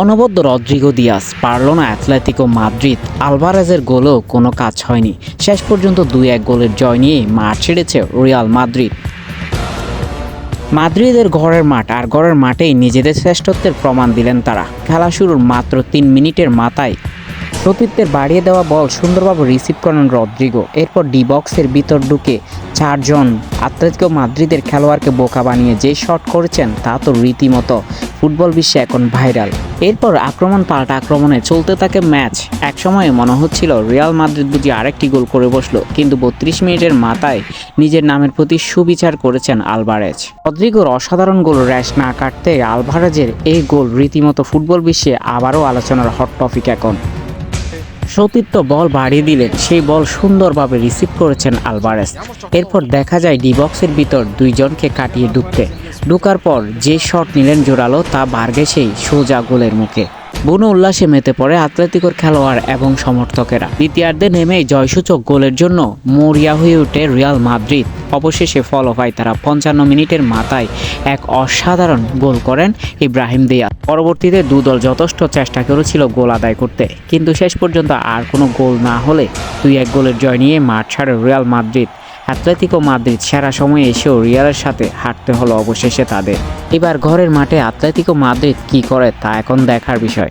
অনবদ্য Rodrigo Diaz পারল না অ্যাথলেটিকো মাদ্রিদ, আলভারেজের গোলেও কোনো কাজ হয়নি। শেষ পর্যন্ত দুই এক গোলের জয় নিয়ে মাঠ ছেড়েছে রিয়াল মাদ্রিদ। মাদ্রিদের ঘরের মাঠ আর ঘরের মাঠেই নিজেদের শ্রেষ্ঠত্বের প্রমাণ দিলেন তারা। খেলা শুরুর মাত্র তিন মিনিটের মাথায় সতীর্থের বাড়িয়ে দেওয়া বল সুন্দরভাবে রিসিভ করেন রদ্রিগো। এরপর ডি বক্সের ভিতর ঢুকে চারজন আত্লেটিকো মাদ্রিদের খেলোয়াড়কে বোকা বানিয়ে যে শট করেছেন তা তো রীতিমতো ফুটবল বিশ্বে এখন ভাইরাল। এরপর আক্রমণ পাল্টা আক্রমণে চলতে থাকে ম্যাচ। একসময়ে মনে হচ্ছিল রিয়াল মাদ্রিদ বুঝি আরেকটি গোল করে বসল, কিন্তু বত্রিশ মিনিটের মাথায় নিজের নামের প্রতি সুবিচার করেছেন আলভারেজ। রদ্রিগোর অসাধারণ গোল র্যাশ না কাটতে আলভারেজের এই গোল রীতিমতো ফুটবল বিশ্বে আবারও আলোচনার হট টপিক এখন। সতীর্থ বল বাড়িয়ে দিলেন সেই বল সুন্দরভাবে রিসিভ করেছেন আলভারেস। এরপর দেখা যায় ডিবক্সের ভিতর দুইজনকে কাটিয়ে ঢুকতে। ঢুকার পর যে শট নিলেন জোরালো, তা বার্গেসেই সোজা গোলের মুখে। বুনো উল্লাসে মেতে পড়ে আতলেতিকোর খেলোয়াড় এবং সমর্থকেরা। দ্বিতীয়ার্ধে নেমেই জয়সূচক গোলের জন্য মরিয়া হয়ে ওঠে রিয়াল মাদ্রিদ। অবশেষে ফল হয় তারা পঞ্চান্ন মিনিটের মাথায় এক অসাধারণ গোল করেন ইব্রাহিম দিয়া পরবর্তীতে দুদল যথেষ্ট চেষ্টা করেছিল গোল আদায় করতে, কিন্তু শেষ পর্যন্ত আর কোনো গোল না হলে দুই এক গোলের জয় নিয়ে মাঠ ছাড়ে রিয়াল মাদ্রিদ। অ্যাথলেটিকো মাদ্রিদ সেরা সময়ে এসেও রিয়ালের সাথে হাঁটতে হলো অবশেষে তাদের। এবার ঘরের মাঠে অ্যাথলেটিকো মাদ্রিদ কি করে তা এখন দেখার বিষয়।